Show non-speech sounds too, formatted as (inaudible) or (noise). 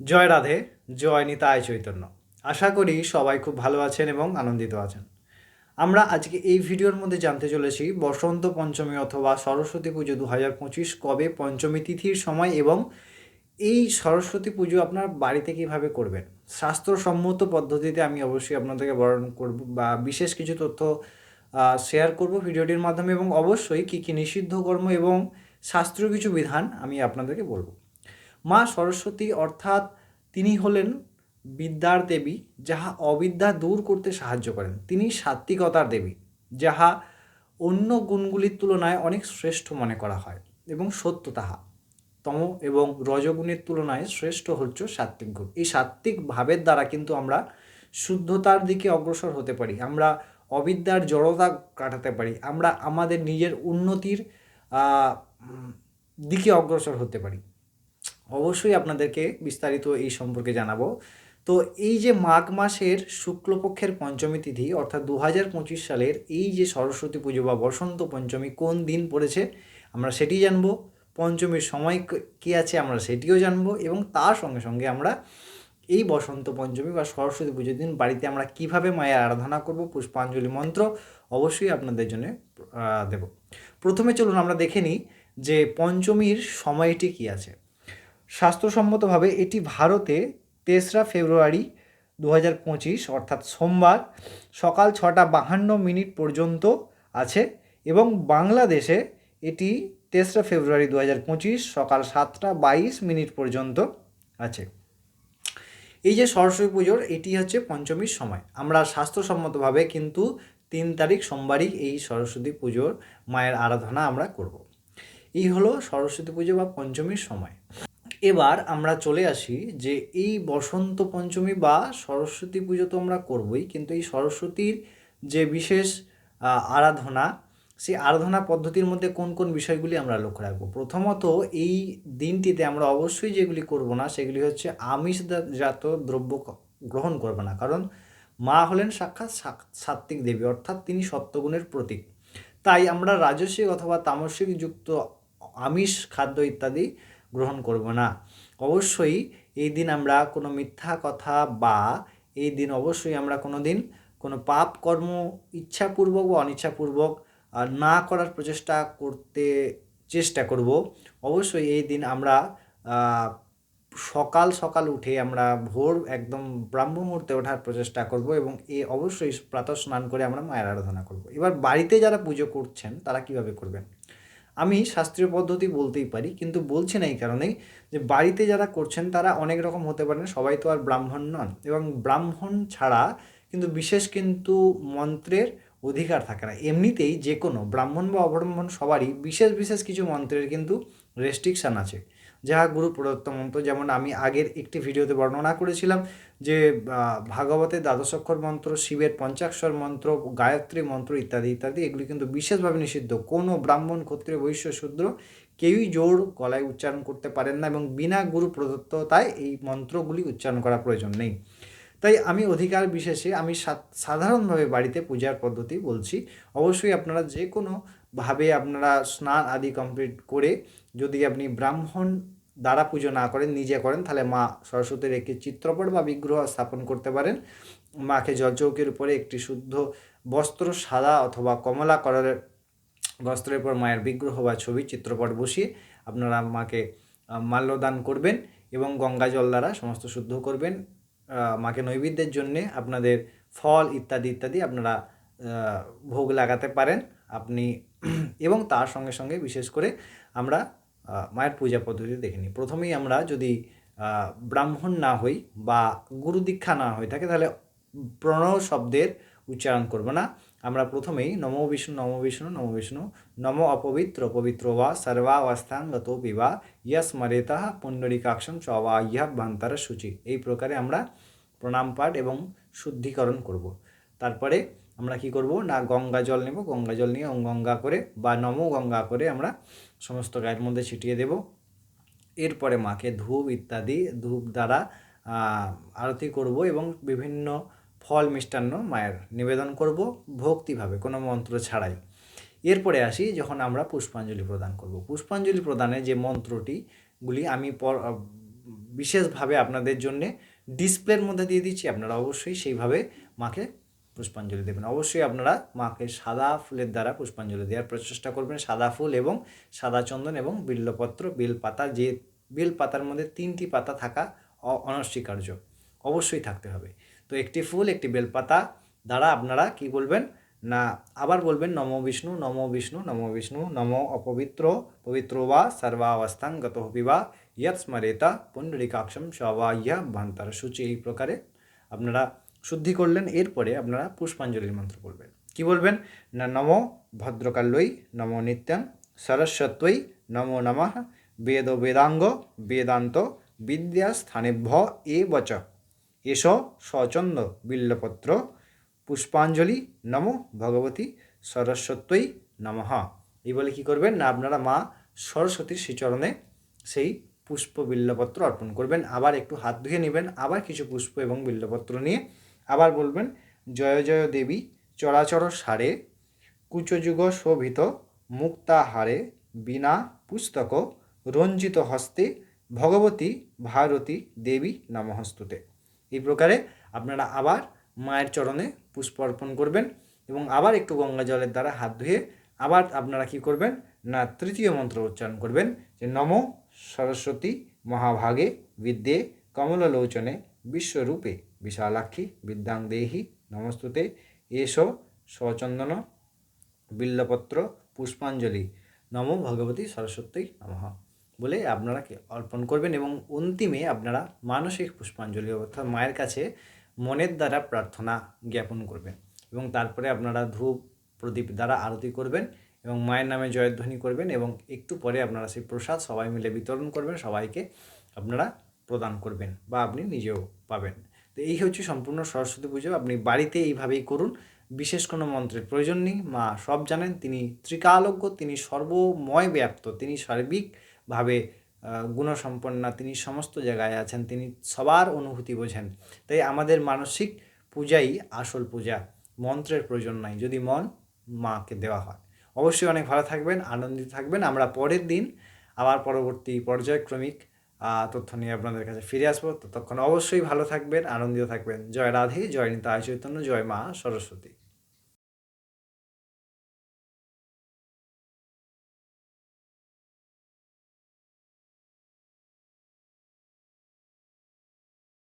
জয় রাধে, জয় নিতায় চৈতন্য। আশা করি সবাই খুব ভালো আছেন এবং আনন্দিত আছেন। আমরা আজকে এই ভিডিওর মধ্যে জানতে চলেছি বসন্ত পঞ্চমী অথবা সরস্বতী পুজো দু হাজার পঁচিশ কবে পঞ্চমী তিথির সময় এবং এই সরস্বতী পুজো আপনার বাড়িতে কীভাবে করবেন? স্বাস্থ্যসম্মত পদ্ধতিতে আমি অবশ্যই আপনাদেরকে বর্ণন করব বা বিশেষ কিছু তথ্য শেয়ার করব ভিডিওটির মাধ্যমে এবং অবশ্যই কী কী নিষিদ্ধ কর্ম এবং শাস্ত্রীয় কিছু বিধান আমি আপনাদেরকে বলব। মা সরস্বতী অর্থাৎ তিনি হলেন বিদ্যার দেবী, যাহা অবিদ্যা দূর করতে সাহায্য করেন। তিনি সাত্ত্বিকতার দেবী, যাহা অন্য গুণগুলির তুলনায় অনেক শ্রেষ্ঠ মনে করা হয় এবং সত্য তাহা। তম এবং রজগুণের তুলনায় শ্রেষ্ঠ হচ্ছে সাত্ত্বিক গুণ। এই সাত্ত্বিক ভাবের দ্বারা কিন্তু আমরা শুদ্ধতার দিকে অগ্রসর হতে পারি, আমরা অবিদ্যার জড়তা কাটাতে পারি, আমরা আমাদের নিজের উন্নতির দিকে অগ্রসর হতে পারি। অবশ্যই আপনাদেরকে বিস্তারিত এই সম্পর্কে জানাব। তো এই যে মাঘ মাসের শুক্লপক্ষের পঞ্চমী তিথি, অর্থাৎ দু হাজার পঁচিশ সালের এই যে সরস্বতী পুজো বা বসন্ত পঞ্চমী কোন দিন পড়েছে, আমরা সেটি জানব। পঞ্চমীর সময় কী আছে আমরা সেটিও জানব এবং তার সঙ্গে সঙ্গে আমরা এই বসন্ত পঞ্চমী বা সরস্বতী পুজোর দিন বাড়িতে আমরা কীভাবে মায়ের আরাধনা করব, পুষ্পাঞ্জলি মন্ত্র অবশ্যই আপনাদের জন্য দেব। প্রথমে চলুন আমরা দেখে নিই যে পঞ্চমীর সময়টি কী আছে। শাস্ত্রসম্মতভাবে এটি ভারতে তেসরা ফেব্রুয়ারি দু হাজার পঁচিশ, অর্থাৎ সোমবার, সকাল ছটা বাহান্ন মিনিট পর্যন্ত আছে এবং বাংলাদেশে এটি তেসরা ফেব্রুয়ারি দু হাজার পঁচিশ, সকাল সাতটা বাইশ মিনিট পর্যন্ত আছে। এই যে সরস্বতী পুজোর, এটি হচ্ছে পঞ্চমীর সময়। আমরা স্বাস্থ্যসম্মতভাবে কিন্তু তিন তারিখ সোমবারই এই সরস্বতী পুজোর মায়ের আরাধনা আমরা করব। এই হলো সরস্বতী পুজো বা পঞ্চমীর সময়। এবার আমরা চলে আসি যে এই বসন্ত পঞ্চমী বা সরস্বতী পুজো তো আমরা করবই, কিন্তু এই সরস্বতীর যে বিশেষ আরাধনা, সেই আরাধনা পদ্ধতির মধ্যে কোন কোন বিষয়গুলি আমরা লক্ষ্য রাখব? প্রথমত এই দিনটিতে আমরা অবশ্যই যেগুলি করব না, সেগুলি হচ্ছে আমিষ জাত দ্রব্য গ্রহণ করবে না। কারণ মা হলেন সাক্ষাৎ সাত্ত্বিক দেবী, অর্থাৎ তিনি সত্যগুণের প্রতীক। তাই আমরা রাজস্বিক অথবা তামসিক যুক্ত আমিষ, খাদ্য ইত্যাদি গ্রহণ করব না। অবশ্যই এই দিন আমরা কোনো মিথ্যা কথা বা এই দিন অবশ্যই আমরা কোনো দিন কোনো পাপ কর্ম ইচ্ছাপূর্বক বা অনিচ্ছাপূর্বক না করার প্রচেষ্টা করতে চেষ্টা করব। অবশ্যই এই দিন আমরা সকাল সকাল উঠে আমরা ভোর একদম ব্রাহ্ম মুহূর্তে ওঠার প্রচেষ্টা করব এবং এ অবশ্যই প্রাতঃ স্নান করে আমরা মায়ের আরাধনা করব। এবার বাড়িতে যারা পুজো করছেন তারা কীভাবে করবেন? আমি শাস্ত্রীয় পদ্ধতি বলতেই পারি, কিন্তু বলছি না এই কারণেই যে বাড়িতে যারা করছেন তারা অনেক রকম হতে পারেন সবাই তো আর ব্রাহ্মণ নন। এবং ব্রাহ্মণ ছাড়া কিন্তু বিশেষ কিন্তু মন্ত্রের অধিকার থাকে না। এমনিতেই যে কোনো ব্রাহ্মণ বা অব্রাহ্মণ সবারই বিশেষ বিশেষ কিছু মন্ত্রের কিন্তু রেস্ট্রিকশান আছে। যাহা গুরু প্রদত্ত মন্ত্র, যেমন আমি আগের একটি ভিডিওতে বর্ণনা করেছিলাম যে ভাগবতের দ্বাদশাক্ষর মন্ত্র, শিবের পঞ্চাক্ষর মন্ত্র, গায়ত্রী মন্ত্র ইত্যাদি ইত্যাদি, এগুলি কিন্তু বিশেষভাবে নিষিদ্ধ। কোনো ব্রাহ্মণ, ক্ষত্রিয়, বৈশ্য, শূদ্র কেউই জোর গলায় উচ্চারণ করতে পারেন না এবং বিনা গুরু প্রদত্ততায় এই মন্ত্রগুলি উচ্চারণ করা প্রয়োজন নেই। তাই আমি অধিকার বিশেষে আমি সাধারণভাবে বাড়িতে পূজার পদ্ধতি বলছি। অবশ্যই আপনারা যে কোনো ভাবে আপনারা স্নান আদি কমপ্লিট করে যদি আপনি ব্রাহ্মণ দ্বারা পুজো না করেন, নিজে করেন, তাহলে মা সরস্বতীর একটি চিত্রপট বা বিগ্রহ স্থাপন করতে পারেন। মাকে জলচৌকির উপরে একটি শুদ্ধ বস্ত্র, সাদা অথবা কমলা কালারের বস্ত্রের উপর মায়ের বিগ্রহ বা ছবি, চিত্রপট বসিয়ে আপনারা মাকে মাল্যদান করবেন এবং গঙ্গা জল দ্বারা সমস্ত শুদ্ধ করবেন। মাকে নৈবেদ্যের জন্যে আপনাদের ফল ইত্যাদি ইত্যাদি আপনারা ভোগ লাগাতে পারেন। আপনি (clears throat) এবং তার সঙ্গে সঙ্গে বিশেষ করে আমরা মায়ের পূজা পদ্ধতি দেখে নিই। প্রথমেই আমরা যদি ব্রাহ্মণ না হই বা গুরুদীক্ষা না হয়ে থাকে, তাহলে প্রণয় শব্দের উচ্চারণ করব না। আমরা প্রথমেই নমো বিষ্ণু নমো বিষ্ণু নমো বিষ্ণু, নমো অপবিত্র, পবিত্র বা সর্বাবস্থান গত বিবা ইয়স মরেতা পুণ্ডরিকাক্ষম চ বা ইহ ভান্তার সূচি। এই প্রকারে আমরা প্রণাম পাঠ এবং শুদ্ধিকরণ করব। তারপরে আমরা কি করব? না গঙ্গা জল নেব, গঙ্গা জল নিয়ে গঙ্গা করে বা নম গঙ্গা করে আমরা সমস্ত গায়ের মধ্যে ছিটিয়ে দেব। এরপরে মাকে ধূপ ইত্যাদি, ধূপ দ্বারা আরতি করব এবং বিভিন্ন ফল মিষ্টান্ন মায়ের নিবেদন করব ভক্তিভাবে, কোনো মন্ত্র ছাড়াই। এরপরে আসি যখন আমরা পুষ্পাঞ্জলি প্রদান করব। পুষ্পাঞ্জলি প্রদানে যে মন্ত্রটি গুলি আমি পর বিশেষভাবে আপনাদের জন্যে ডিসপ্লের মধ্যে দিয়ে দিচ্ছি, আপনারা অবশ্যই সেইভাবে মাকে পুষ্পাঞ্জলি দেবেন। অবশ্যই আপনারা মাকে সাদা ফুলের দ্বারা পুষ্পাঞ্জলি দেওয়ার প্রচেষ্টা করবেন। সাদা ফুল এবং সাদা চন্দন এবং বিল্লপত্র, বেলপাতা, যে, বেলপাতার মধ্যে তিনটি পাতা থাকা অনস্বীকার্য। অবশ্যই থাকতে হবে। তো একটি ফুল, একটি বেলপাতা দ্বারা আপনারা কি বলবেন? না, আবার বলবেন, নম বিষ্ণু নম বিষ্ণু নম বিষ্ণু, নম অপবিত্র, পবিত্র বা সর্বাবস্থান গত বিবা ইয়ৎ স্মরেতা পুণ্ডরিকাক্ষম সবা ইয়া ভান্তার সূচি এই প্রকারে আপনারা শুদ্ধি করলেন, এরপরে আপনারা পুষ্পাঞ্জলির মন্ত্র বলবেন। কি বলবেন? না, নম ভদ্রকাল্যই নম নিত্যং সরস্বত্যই নমো নমঃ বেদ বেদাঙ্গ বেদান্ত বিদ্যাস্থানেভ্য এ বচ। এস সচন্দ বিল্লপত্র, পুষ্পাঞ্জলি নমো ভগবতী সরস্বত্যই নমঃ। এই বলে কী করবেন? না, আপনারা মা সরস্বতীর শ্রীচরণে সেই পুষ্প বিল্লপত্র অর্পণ করবেন। আবার একটু হাত ধুয়ে নেবেন, আবার কিছু পুষ্প এবং বিল্লপত্র নিয়ে আবার বলবেন, জয় জয় দেবী, চরাচর সারে, কুচযুগ শোভিত, মুক্তাহারে, বিনা পুস্তক, রঞ্জিত হস্তে, ভগবতী ভারতী দেবী নমহস্তুতে এই প্রকারে আপনারা আবার মায়ের চরণে পুষ্প অর্পণ করবেন এবং আবার একটু গঙ্গা জলের দ্বারা হাত ধুয়ে আবার আপনারা কি করবেন? না, তৃতীয় মন্ত্র উচ্চারণ করবেন যে, নম সরস্বতী মহাভাগে বিদ্যে কমললোচনে বিশ্বরূপে বিশালাক্ষী বিদ্যাং দেহি নমস্তুতে এসো সচন্দন বিল্লপত্র পুষ্পাঞ্জলি। নম ভগবতী সরস্বতী নমঃ। বলে আপনারাকে অর্পণ করবেন এবং অন্তিমে আপনারা মানসিক পুষ্পাঞ্জলি অর্থাৎ মায়ের কাছে মনের দ্বারা প্রার্থনা জ্ঞাপন করবেন এবং তারপরে আপনারা ধূপ প্রদীপ দ্বারা আরতি করবেন এবং মায়ের নামে জয়ধ্বনি করবেন এবং একটু পরে আপনারা সেই প্রসাদ সবাই মিলে বিতরণ করবেন, সবাইকে আপনারা প্রদান করবেন বা আপনি নিজেও পাবেন। তো এই হচ্ছে সম্পূর্ণ সরস্বতী পুজো, আপনি বাড়িতে এইভাবেই করুন। বিশেষ কোনো মন্ত্রের প্রয়োজন নেই, মা সব জানেন, তিনি ত্রিকালজ্ঞ, তিনি সর্বময় ব্যাপ্ত, তিনি সার্বিকভাবে আহ, গুণসম্পন্না তিনি সমস্ত জায়গায় আছেন তিনি সবার অনুভূতি বোঝেন। তাই আমাদের মানসিক পূজাই আসল পূজা মন্ত্রের প্রয়োজন নাই যদি মন মাকে দেওয়া হয়। অবশ্যই অনেক ভালো থাকবেন আনন্দিত থাকবেন আমরা পরের দিন আবার পরবর্তী পর্যায়ক্রমিক তথ্য নিয়ে আপনাদের কাছে ফিরে আসব। ততক্ষণ অবশ্যই ভালো থাকবেন আনন্দিত থাকবেন। জয় রাধে জয় নিতাই চৈতন্য জয় মা সরস্বতী।